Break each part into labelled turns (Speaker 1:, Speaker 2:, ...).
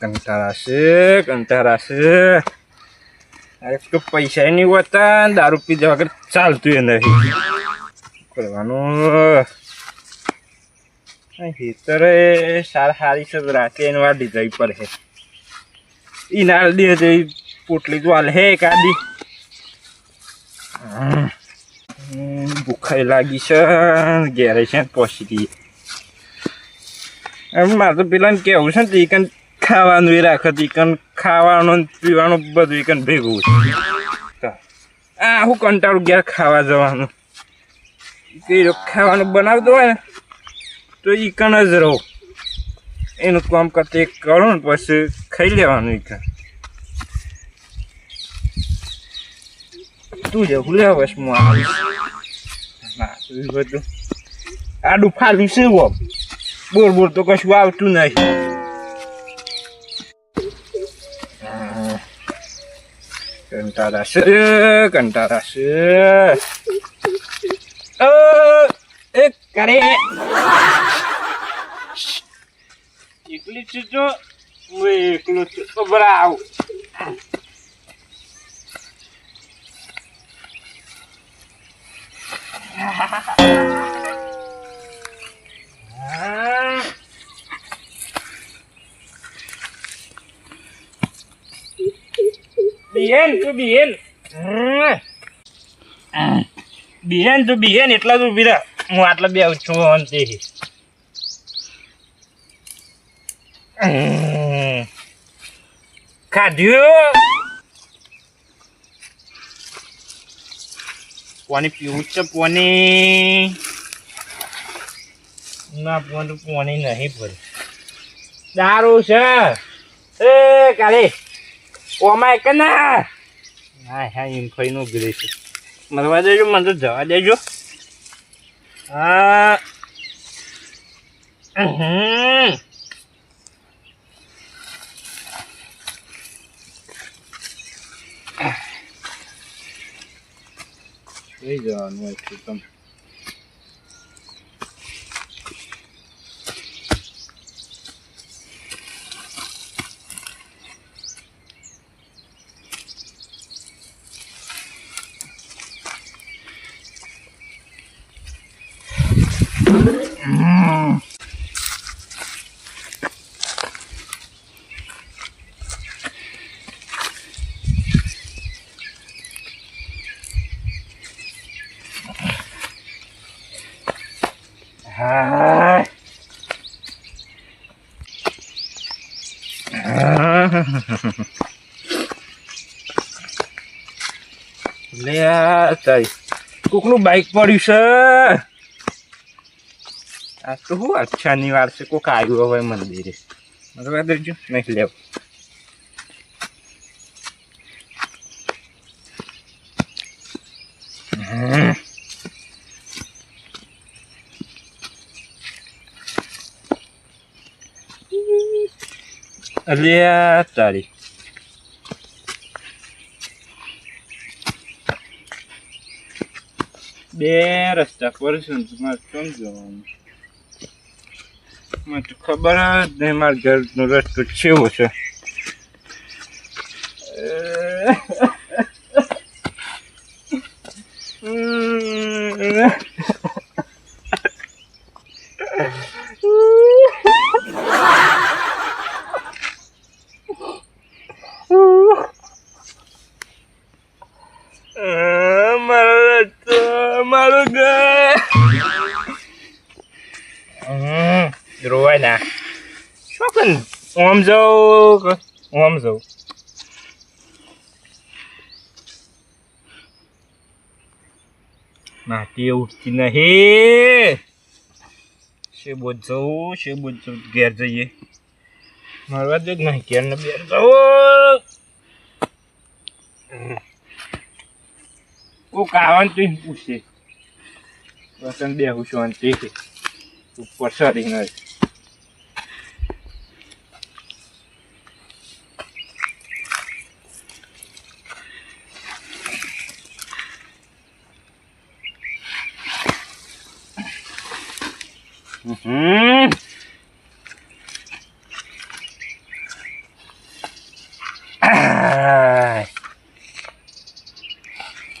Speaker 1: કંટાળાશે કંટાળાશે અરે, તો પૈસા નહીં હોતા દારૂ પીધા વગર ચાલતું એ નથી કરવાનું. હેતરે સારા સારી છે, રાતે એને વાડી દીધા પડે. ઈ નાળ દે તો ઈ પોટલી તો હાલ હે કાદી ભૂખાઈ લાગી છે, ઘેરે છે પહોંચી ગઈ. એમ મારે તો પેલાને કેવું છે ને તો ઈકન ખાવાનું એ રાખે ચિકન ખાવાનું પીવાનું બધું ચિકન ભેગું છે. આ હું કંટાળું ઘેર ખાવા જવાનું. કઈ ખાવાનું બનાવતો હોય ને, તો ચિકન જ રહો. એનું કામ કરતે કરો ને પછી ખાઈ લેવાનું ચિકન તું જે લેવા બસ હું બધું. આડું ફાલું છે બોર બોર તો કશું આવતું નહીં. કંટાળા છે કંટાળા છે. અ, એ કરે. એકલી છે જો હું એકલો છું. બિહેન તું બિહેન. બિહેન તું બિહેન એટલા તું બીરા હું આટલા બે છું અંતે ખાધ્યું? પોની પીવું છે પોની. ના પોનું પોની નહીં પડે દારૂ છે. એ કાલે. ઓમાય કે ના હા હા એમ ખાઈને ઊભી રહીશું મરવા દેજો મને તો જવા દેજો. હા જવાનું હોય છે તમે. લે તારી કોકનું બાઈક પડ્યું છે. આ તો શું અચ્છાની વાર છે? કોક આવ્યું હવે મંદિરે. બરાબર નહીં લેવ. અલ્યા તારી બે રસ્તા પર છે ને તમારે કેમ જવાનું મને તો ખબર જ નહીં મારા ઘરનો રસ્તો કેવો છે મારો રસ્તો મારું ઘર હમ, રોવાય ના શું કન ઓમ જાઉં. ઓમ જાઉં. માટી ઉઠતી નહીં. શેબો જવું શેબો જવું ઘેર જઈએ. મારવા જ નહીં? ઘેર ને બેર જવું કોક આવવાનું તો ઈ પૂછે. વસંત બેહું શાંતિ ઉપર સરી નહીં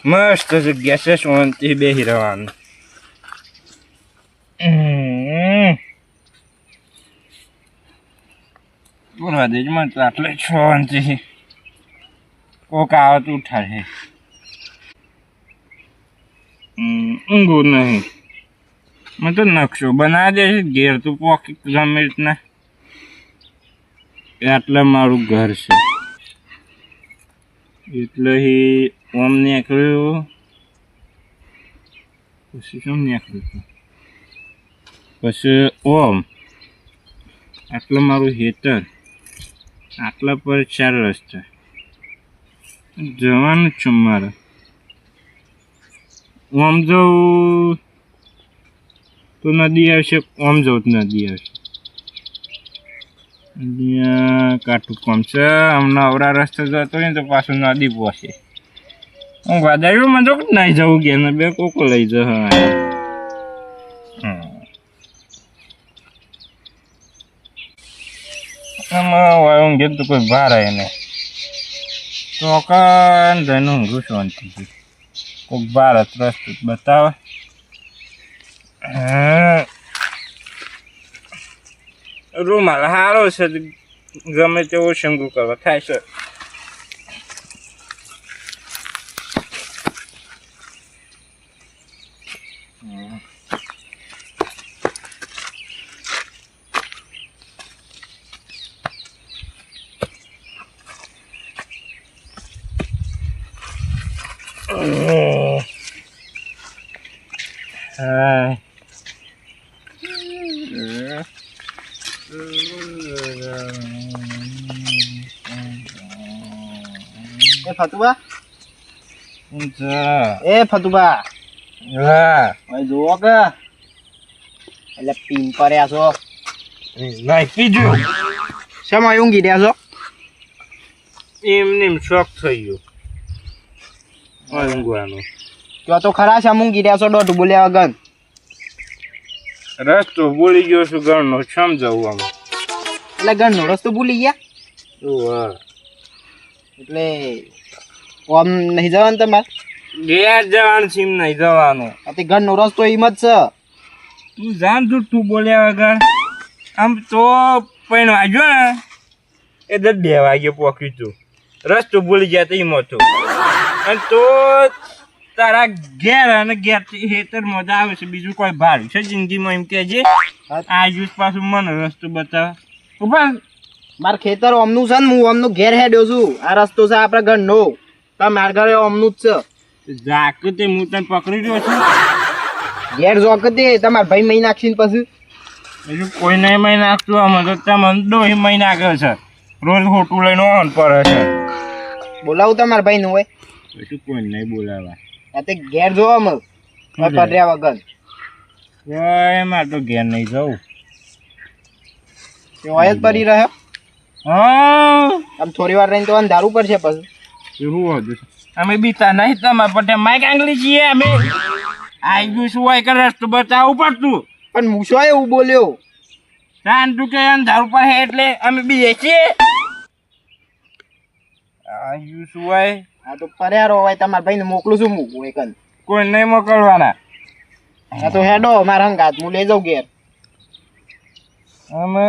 Speaker 1: મસ્ત જગ્યા છે શાંતિ બેસી રહેવાનું. બોલવા દેજો મને તો આટલે શાંતિ કોક આવે તો ઉઠાડે ઊંઘું નહીં મને તો નકશો બનાવી દે છે ઘેર તો પોકી ગમે રીતના એટલે મારું ઘર છે એટલે ઓમ નીકળ્યું પછી શું નીકળ્યું પછી ઓમ આટલું મારું હેતર આટલા પર ચાર રસ્તા જવાનું છું મારે ઓમ જવું તો નદી આવશે ઓમ જવું તો નદી આવશે કાઠું કોમ છે હમણાં અવરા રસ્તે જતો હોય ને તો પાછું નદી પહોંચે હું વાદાયું મને તો નહીં જવું કે ને બે કોકો લઈ જશે આમાં વાય ઊંઘે તો કોઈ ભાર આવે ને ચોકાન જઈને ઊંઘું શાંતિથી કોઈક ભારત રસ્તો બતાવે હા. રૂમાલ સારો છે ગમે તેવો શંકુ કરવા થાય છે Hai.
Speaker 2: એ ફતુબા
Speaker 1: Enggak.
Speaker 2: એ ફતુબા
Speaker 1: Ya.
Speaker 2: હવે જુઓ કે એટલે પીન કર્યા છો
Speaker 1: Naik video.
Speaker 2: શેમાં ઊંઘી રહ્યા છો
Speaker 1: એમને એમ શોખ થઈ ગયો ઊંઘવાનો.
Speaker 2: કયો તો ખરા છે ઊંઘી રહ્યા છો દોઢ બોલ્યા વગર.
Speaker 1: રસ્તો ભૂલી ગયો છું ઘરનો સમજાવું આમ.
Speaker 2: એટલે ઘરનો રસ્તો ભૂલી ગયા? એટલે આમ નહીં જવાનું તમારે?
Speaker 1: ગયા જવાનું છે નહીં જવાનું.
Speaker 2: તે ઘરનો રસ્તો એમ જ છે.
Speaker 1: તું જાણ તું તું બોલ્યા વગર. આમ તો પણ વાગ્યો ને. એ દસ બે વાગે પહોંચ્યું તું રસ્તો ભૂલી ગયા તો એમ હતો. અને તો તારા ઘેર અને ઘેર હેતર મજા આવે છે. બીજું કોઈ ભાર છે જિંદગીમાં એમ કે છે? આ યુઝ પાછું મને રસ્તો બતાવ. ઉપર
Speaker 2: માર ખેતર ઓમનું છે ને હું ઓમનું ઘેર હેડ્યો છું. આ રસ્તો છે આપણા ઘરનો. તો મારા ઘરે ઓમનું જ છે.
Speaker 1: જાકે તે હું તને પકડી રહ્યો છું.
Speaker 2: ઘેર જોક તે તમારા ભાઈ મહી નાખીને પછી.
Speaker 1: બીજું કોઈ નહીં મહી નાખતું. આમાં તો તમને દોહી મહી નાખે છે. રોજ ખોટું લઈને ઓન પડે છે.
Speaker 2: બોલાવું તમારા ભાઈનું હોય
Speaker 1: પછી કોઈ નહીં બોલાવા?
Speaker 2: આ તે ઘેર જોવા મળ. પધર્યા વગર
Speaker 1: એમાં તો ઘેર નહીં જવું
Speaker 2: તે હોય જ પડી રહ્યો
Speaker 1: હા.
Speaker 2: આમ થોડી વાર રહીને તો અંધારું પડશે પછી.
Speaker 1: એવું હતું અમે બીતા નહીં તમારા પટે માઇક આંગળી છીએ અમે. આઈ ગયું શું હોય કે રસ્તો બચાવવું પડતું.
Speaker 2: પણ હું શું એવું બોલ્યો?
Speaker 1: તાન તું કે દારૂ હે એટલે અમે બીએ છીએ. આઈ ગયું શું હોય.
Speaker 2: આ તો પર્યારો હોય તમારા ભાઈને મોકલું છું હું એકન.
Speaker 1: કોઈ નહીં મોકલવાના.
Speaker 2: આ તો હેડો મારા હંગાત હું લઈ જાઉં ઘેર.
Speaker 1: અમે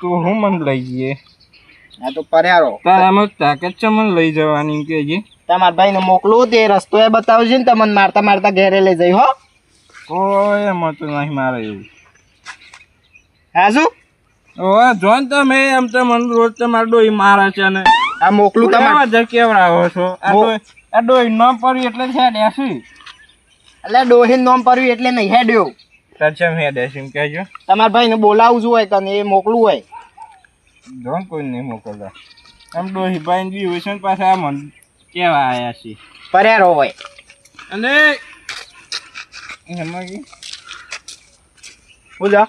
Speaker 1: તું હું મન લઈ જઈએ.
Speaker 2: આ તો પર્યારો
Speaker 1: તારામાં તાકાત છે મને લઈ જવાની કે જે
Speaker 2: તમારા ભાઈને મોકલું તે રસ્તો એ બતાવજે ને તમને મારતા મારતા ઘેરે લઈ જઈ હો.
Speaker 1: કોઈ એમાં તો નહીં મારે એવું.
Speaker 2: હા શું?
Speaker 1: ઓ જોન તમે એમ તો મને રોજ તમારે ડોઈ મારે છે ને.
Speaker 2: આ મોકલું તમારે
Speaker 1: કેવડાવો છો? આ ડોહી નામ પડ્યું એટલે છે ડેસી
Speaker 2: એટલે ડોહી નોમ પડ્યું એટલે નહીં હેડ્યો.
Speaker 1: તાર છે હે ડેસી એમ કહેજો.
Speaker 2: તમારા ભાઈને બોલાવું છું હોય કને એ મોકલું હોય.
Speaker 1: જોન કોઈ નહીં મોકલતા. આમ ડોહી ભાઈ બી હોય છે પાછા આ મન કેવા આયા છે?
Speaker 2: પર્યારો હોય.
Speaker 1: અને એમાં કી?
Speaker 2: બોલા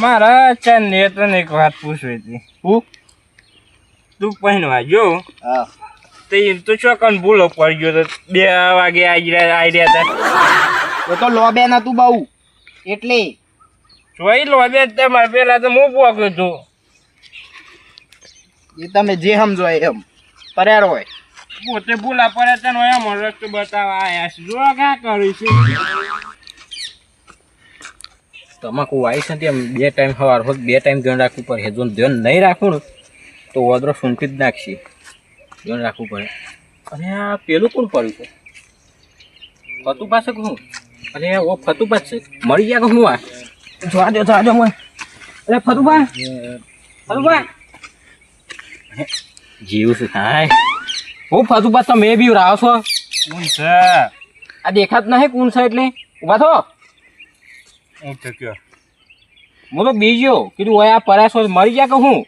Speaker 1: મારા ચાંદ ને તને એક વાત પૂછવી હતી.
Speaker 2: હું?
Speaker 1: તું પહેરવા જો
Speaker 2: હા.
Speaker 1: તે એમ તો ચોકન ભૂલો પડી ગયો તો બે વાગે આવી રહ્યા આવી રહ્યા હતા
Speaker 2: એ તો લોબે નતું બહુ. એટલે.
Speaker 1: જોઈ લો બે તમારે પેલા તો હું પોક્યો છું?
Speaker 2: એ તમે જે સમજો એમ. પર્યાર હોય.
Speaker 1: પોતે ભૂલા પડે તને ઓયા મને રસ્તો બતાવવા આયા છે. જો ક્યાં કરીશું
Speaker 3: તમાકુ વાઈસ નથી એમ બે ટાઈમ સવાર હોત બે ટાઈમ ધ્યાન રાખવું પડે. જો ધ્યાન નહીં રાખવું ને તો વાદરો સૂંટી જ નાખશે. ધ્યાન રાખવું પડે. અને આ પેલું કોણ પડ્યું છે? ફતું પાસે હું અરે ઓ ફતું પાસે મળી ગયા કે હું આ? જોવા દો જોવા દો મને અરે ફતુભા. ફતુભા. જીવ છે. થાય હું ફતુભા તમે બી રાવ છો?
Speaker 1: કોણ છે?
Speaker 3: આ દેખાત નહીં કોણ છે એટલે? ઊભા થો.
Speaker 1: હું તો કયો.
Speaker 3: હું તો બીજો. કીધું હોય આ પરાસો મરી ગયા કે હું?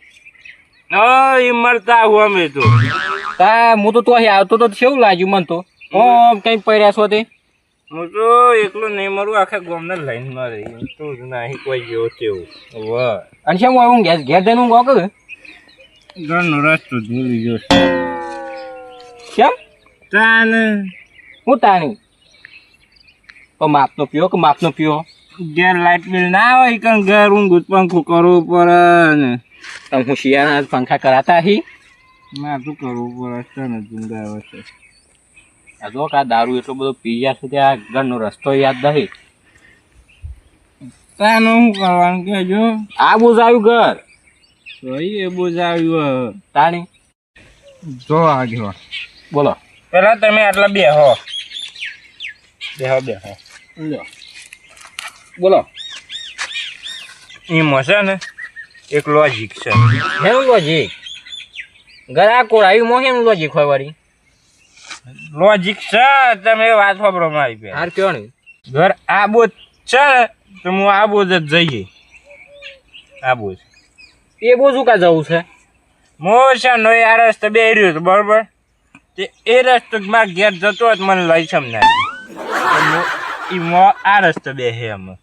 Speaker 1: એ મરતા હું અમે તો.
Speaker 3: તા હું તો તો અહીં આવતો તો કેવું લાગ્યું મને તો. ઓમ કઈ પડ્યા છો તે?
Speaker 1: હું તો એકલો નહીં મરું આખા ગોમને લઈને મરે. તો જ નહીં કોઈ ગયો તેવું. વાહ.
Speaker 3: અને શેમ હું ઘેર ઘેર જઈને હું કહું કે
Speaker 1: ઘરનો રસ્તો ભૂલી ગયો
Speaker 3: કેમ?
Speaker 1: તાને.
Speaker 3: હું તાણી તો માપનો પીઓ કે માપનો પીઓ?
Speaker 1: ઘેર લાઇટ બિલ ના હોય કે ઘર ઊંઘ પંખું કરવું પડે ને.
Speaker 3: તમે હું શિયાળાના પંખા કરાતા હી.
Speaker 1: ના શું કરવું? પડે છે ને ઝુંગાવે છે.
Speaker 3: આ જો કા આ દારૂ એટલો બધો પી ગયા છે ત્યાં ઘરનો રસ્તો યાદ નથી.
Speaker 1: તાનું શું કરવાનું કેજો
Speaker 3: આ બોજ આવ્યું ઘર
Speaker 1: ભાઈ એ બોજ આવ્યું
Speaker 3: તાણી
Speaker 1: જો આગળ
Speaker 3: બોલો.
Speaker 1: પેલા તમે આટલા બેહો. બેહો બેહો.
Speaker 3: લ્યો. બોલો.
Speaker 1: એમાં છે ને? એક લોજિક છે.
Speaker 3: હેનું લોજિક ઘર આ મો હેનું લોજિક હોય વાળી?
Speaker 1: લોજિક છે તમે વાત વાપરો મારી પે
Speaker 3: હાર કયો નહીં
Speaker 1: ઘર આબો છે તો હું આ બોજ જ જઈએ. આ બોજ
Speaker 3: એ બોજુ કા જવું છે?
Speaker 1: મોશા નો આ રસ્તો બે રહ્યો તો બરોબર? તે એ રસ્તો મારા ઘેર જતો હોત મને લઈ છમ ના ઈ મો આ રસ્તો બે હે અમે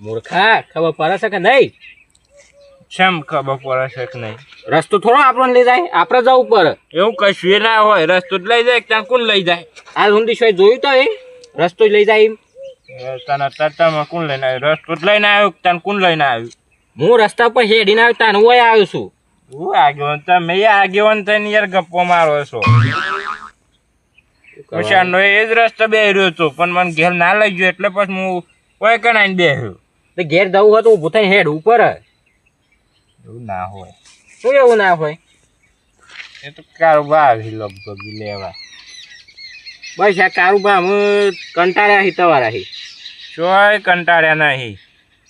Speaker 3: મૂર્ખા ખબર પડે છે કે નહીં?
Speaker 1: છેમ ખબર પડે છે કે નહીં?
Speaker 3: રસ્તો થોડો આપણને લઈ જાય આપણે જવું પડે.
Speaker 1: એવું કશું એ ના હોય રસ્તો જ લઈ જાય ત્યાં કોણ લઈ જાય?
Speaker 3: આ ઊંધી શોય જોયું તો એ રસ્તો જ લઈ જાય એમ.
Speaker 1: તને તતામાં કોણ લઈને આવ્યું? રસ્તો જ લઈને આવ્યો તને કોણ લઈને આવ્યું?
Speaker 3: હું રસ્તા પર હેડીને આવ્યો તાને હું આવ્યો છું.
Speaker 1: હું આગેવાન તમે આગેવાન થઈને યાર ગપ્પો મારો છો. પછાનો એ જ રસ્તો બે રહ્યો હતો પણ મને ઘેર ના લઈ ગયો એટલે પછી હું કોઈ કણાઈને બેહ્યો.
Speaker 3: ઘેર જવું હતું ઊભું થઈને હેડ ઉપર
Speaker 1: એવું ના હોય.
Speaker 3: શું એવું ના હોય?
Speaker 1: એ તો કારોબાર લગભગ લેવા.
Speaker 3: બસ આ કારુબા અમે કંટાળ્યા હી તમારા હી.
Speaker 1: ચોય કંટાળ્યા નહીં.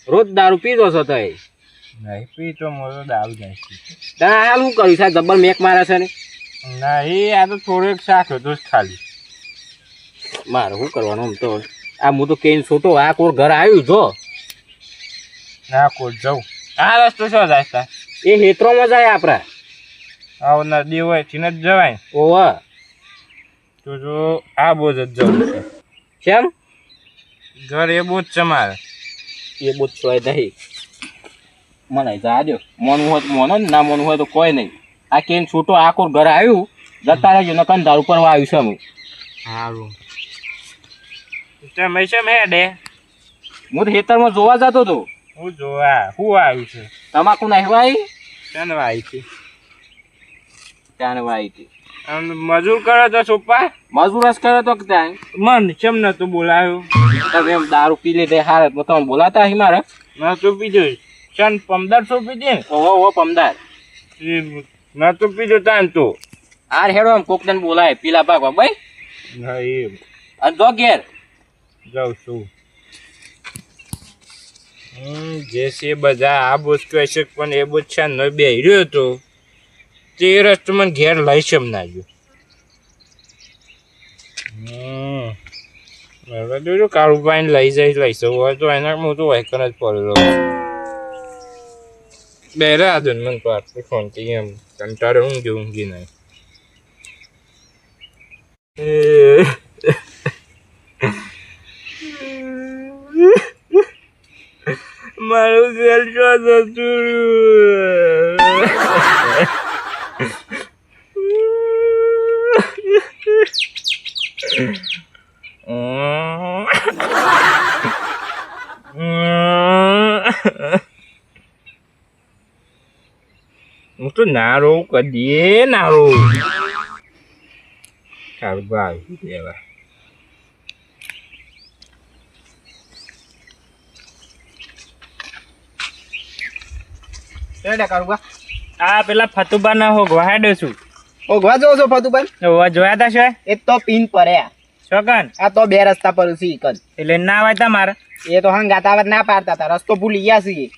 Speaker 3: રોજ દારૂ પીતો છો તો
Speaker 1: નહીં પી તો મોટો દારૂ નહીં
Speaker 3: તને હાલ શું કર્યું છે? ડબલ મેક મારે છે ને?
Speaker 1: નહીં આ તો થોડુંક શાક હતું જ ખાલી.
Speaker 3: મારે શું કરવાનું આમ તો? આ હું તો કેન છોટો આ કોર ઘર આવ્યું જો
Speaker 1: ના કોઈ જવું આ રસ્તો શું જાય
Speaker 3: એ હેત્રોમાં જાય આપણા
Speaker 1: આવનાર નદી હોયથી જ જવાય.
Speaker 3: ઓવા.
Speaker 1: તો જો આ બોજ જ જવું છે.
Speaker 3: કેમ?
Speaker 1: ઘર એ બોજ છે મારે.
Speaker 3: એ બહુ સોય નહીં. મને જા દો. મોનું હોય તો મોનો ના મોનું હોય તો કોઈ નહીં. આ કેન છૂટો આખો ઘર આવ્યું. જતા રહેજો નકન દારૂ પર આવ્યું છે હું
Speaker 1: સારું તમે છે હેડે
Speaker 3: હું તો ખેતરમાં જોવા જતો હતો.
Speaker 1: હું જોવા હું આવ્યું છે.
Speaker 3: તમાકુ નાખવાય
Speaker 1: ચાંદવા આવી છે.
Speaker 3: ત્યાં વાઈ
Speaker 1: આમ મજૂર કરે તો સોપા
Speaker 3: મજૂરસ કરે તો ક્યાં?
Speaker 1: મન કેમ નતું બોલાયું?
Speaker 3: તમે એમ દારૂ પી લીધે હારે તો તમે બોલાતા હી મારે?
Speaker 1: નતું પીધું. ચાન પમદાર શું પીધી? ને
Speaker 3: ઓહો ઓહો પમદાર.
Speaker 1: એ તું પીધું તાન તું.
Speaker 3: આર હેડો એમ કોક તને બોલાય પીલા ભાગવા ભાઈ
Speaker 1: હા એમ.
Speaker 3: અને જો ઘેર.
Speaker 1: જાઉં છું. જે છે બધા આ બોજ કહે છે પણ એ બોજ છે ન બે રહ્યો હતો. તે રસ્તો મને ઘેર લઈ છે ના ગયો હવે જોજો કાળું પાઈને લઈ જાય લઈ હોય તો એના હું તો વાયકન જ પડેલો બેરા આદન મને તો આટલું શાંતિ એમ, કંટાળે ઊંઘી ઊંઘી નહીં મારું શું જતું હું તો ના રોવું કદીએ ના રોવું સારું ભાવ આ પેલા ફતુબા ના હોગવા હેડો છું
Speaker 2: ઓગવા જો છો
Speaker 1: તો જોયા તા છે
Speaker 2: એ તો પીન પડ્યા.
Speaker 1: શોકન
Speaker 2: આ તો બે રસ્તા પર છે ઈકન
Speaker 1: એટલે ના આવે તમારે?
Speaker 2: એ તો હંગાત આવત ના પાડતા તા રસ્તો ભૂલી ગયા છે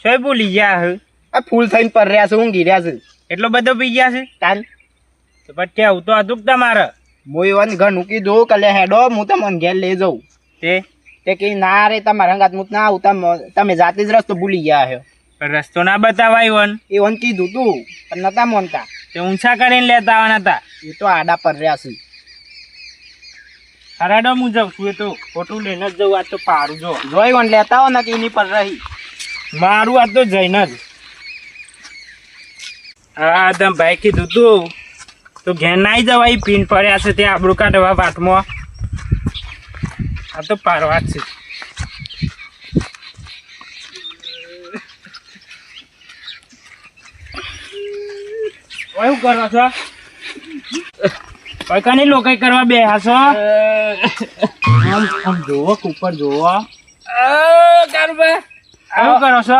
Speaker 1: શું ભૂલી ગયા હે?
Speaker 2: આ ફૂલ થઈને પર રહ્યા છે ઊંઘી રહ્યા છે.
Speaker 1: એટલો બધો પી ગયા છે?
Speaker 2: તાન.
Speaker 1: તો પછી કેવું તો હતું તમારે.
Speaker 2: હું ઘર ઘણું દઉં કલે હેડો હું તમને ઘેર લઈ જાઉં.
Speaker 1: તે?
Speaker 2: તે કે ના રે તમારા હંગાત મુત ના આવું તમે જાતે જ રસ્તો ભૂલી ગયા હો.
Speaker 1: રસ્તો ના બતાવાય વન.
Speaker 2: એવન કીધું તું પણ નતા મોનતા.
Speaker 1: તે ઊંચા કરીને લેતા આવવાના હતા.
Speaker 2: એ તો આડા પર રહ્યા છે.
Speaker 1: હરાડો હું જાઉં છું એ તો ખોટું લઈને જ જવું આ તો પારું જો.
Speaker 2: જોઈ વન લેતા હો ને એની પર રહી.
Speaker 1: મારું આ તો જઈને જ. હા તમ ભાઈ કીધું તું. તો ઘેર નાઈ જવાય પીન પડ્યા છે તે આબરું કાઢવા વાતમાં. આ તો પારવા જ છે. શું કરો છો? કઈ લોકો કરવા બે છો આમ જોવો ઉપર જોવો. કારુબા શું કરો છો?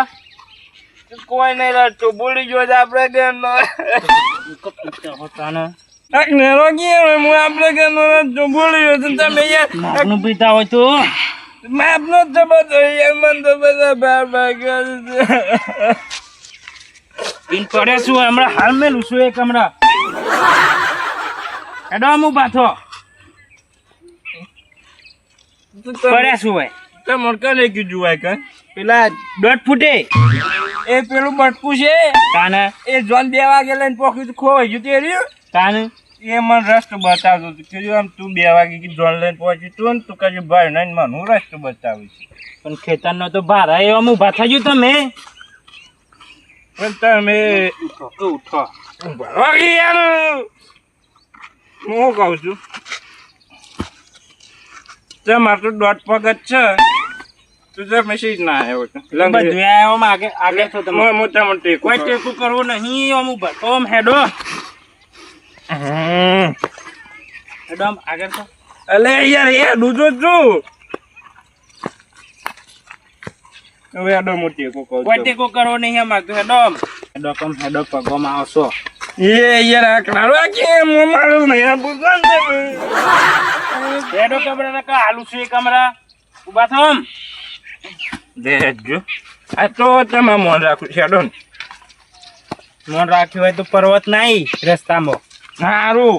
Speaker 1: કોઈ નહીં રડતું બોલી ગયો આપણે આપણે ઘરનો. નેરો ગયો હું આપણે રડતું ભૂલી ગયો છું. તમે યાર પીતા હોય તો? માપનો જ બધો યાર મન તો બધા બાર બાર પીન પડે શું? હમણાં હાલ મેલું છું એક હમણાં. એડો હું પાછો પડે શું હોય? તમારે નહીં કીધું હોય કે? પેલા દોઢ ફૂટે. એ પેલું બટકું છે. કાને એ જોન બે વાગે લઈને પોખ્યું ખોવાઈ ગયું તે રહ્યું. કાને એ મને રસ્તો બતાવતો હતો. કીધું આમ તું બે વાગે કી જોન લઈને પહોંચી તું ને તું કહે ભાઈ નહીં મને હું રસ્તો બતાવું છું. પણ ખેતરનો તો ભારા એવા હું ભાથા ગયું તમે. તમે ઉઠો હું કહું છું? તમારે મારું દોઢ પગ જ છે. તું તો મેસેજ ના આવ્યો છે. બધું આવ્યો આગળ આગળ તો તમે. મોટા મોટી કોઈ ટેકું કરવું નહીં આમ ઊભા. તો આમ હેડો હેડો આમ આગળ તો અલે યાર એ દૂધો છું હવે હેડો મોટી કોઈ ટેકો કરવો નહીં આગળ હેડો આમ. હેડો કમ હેડો પગોમાં આવશો. એ યાર આકડારો કે હું મારું આ ભૂગવાન હેડો કમરા કા હાલુ છે કમરા. ઊભા થમ દેજો આ તો તમે મોન રાખું છેડો ને. મોન રાખ્યું હોય તો પર્વત નહીં રસ્તામાં. સારું.